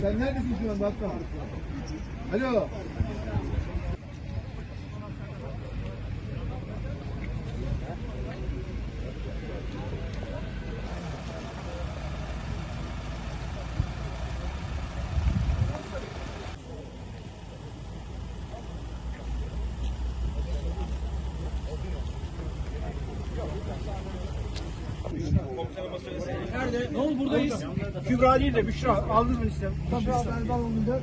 Sen neredesin şu an Bakkan? Alo. Nerede? Ne oldu buradayız? Kübra değil de Büşra. Aldınız mı listemi? Tabii ben balonunda